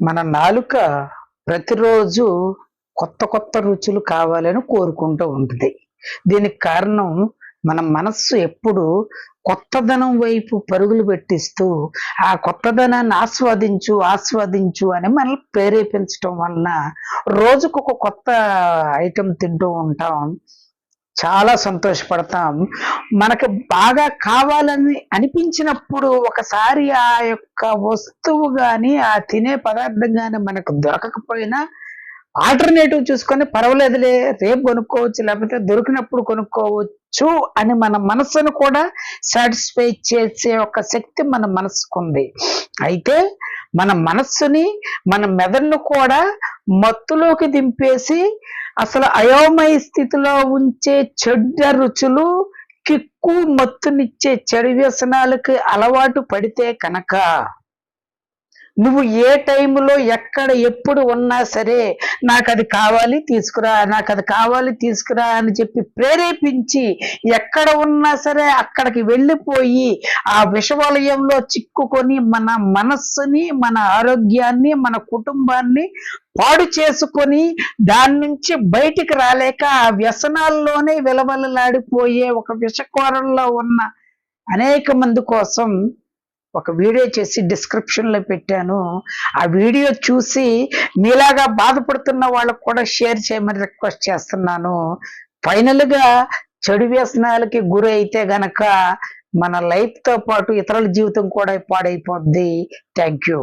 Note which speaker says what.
Speaker 1: మన నాలుక ప్రతిరోజు కొత్త కొత్త రుచులు కావాలని కోరుకుంటూ ఉంటుంది. దీనికి కారణం మన మనస్సు ఎప్పుడు కొత్తదనం వైపు పరుగులు పెట్టిస్తూ ఆ కొత్తదనాన్ని ఆస్వాదించు ఆస్వాదించు అని మనల్ని ప్రేరేపించటం వలన రోజుకు ఒక కొత్త ఐటెం తింటూ ఉంటాం. చాలా సంతోషపడతాం. మనకు బాగా కావాలని అనిపించినప్పుడు ఒకసారి ఆ యొక్క వస్తువు కానీ ఆ తినే పదార్థం కానీ మనకు దొరకకపోయినా ఆల్టర్నేటివ్ చూసుకొని పర్వాలేదులే రేపు కొనుక్కోవచ్చు లేకపోతే దొరికినప్పుడు కొనుక్కోవచ్చు అని మన మనసును కూడా సాటిస్ఫై చేసే ఒక శక్తి మన మనసుకు ఉంది. అయితే మన మనస్సుని మన మెదడును కూడా మత్తులోకి దింపేసి అసలు అయోమయ స్థితిలో ఉంచే చెడ్డ రుచులు కిక్కు మత్తునిచ్చే చెడు వ్యసనాలకి అలవాటు పడితే కనుక నువ్వు ఏ టైంలో ఎక్కడ ఎప్పుడు ఉన్నా సరే నాకు అది కావాలి తీసుకురా నాకు అది కావాలి తీసుకురా అని చెప్పి ప్రేరేపించి ఎక్కడ ఉన్నా సరే అక్కడికి వెళ్ళిపోయి ఆ విషవలయంలో చిక్కుకొని మన మనస్సుని మన ఆరోగ్యాన్ని మన కుటుంబాన్ని పాడు చేసుకొని దాని నుంచి బయటికి రాలేక ఆ వ్యసనాల్లోనే విలవలలాడిపోయే ఒక విషకోరంలో ఉన్న అనేక మంది కోసం ఒక వీడియో చేసి డిస్క్రిప్షన్లో లో పెట్టాను. ఆ వీడియో చూసి మీలాగా బాధపడుతున్న వాళ్ళకు కూడా షేర్ చేయమని రిక్వెస్ట్ చేస్తున్నాను. ఫైనల్గా గా చెడు వ్యసనాలకి గురి అయితే గనక మన లైఫ్తో తో పాటు ఇతరుల జీవితం కూడా పాడైపోద్ది. Thank you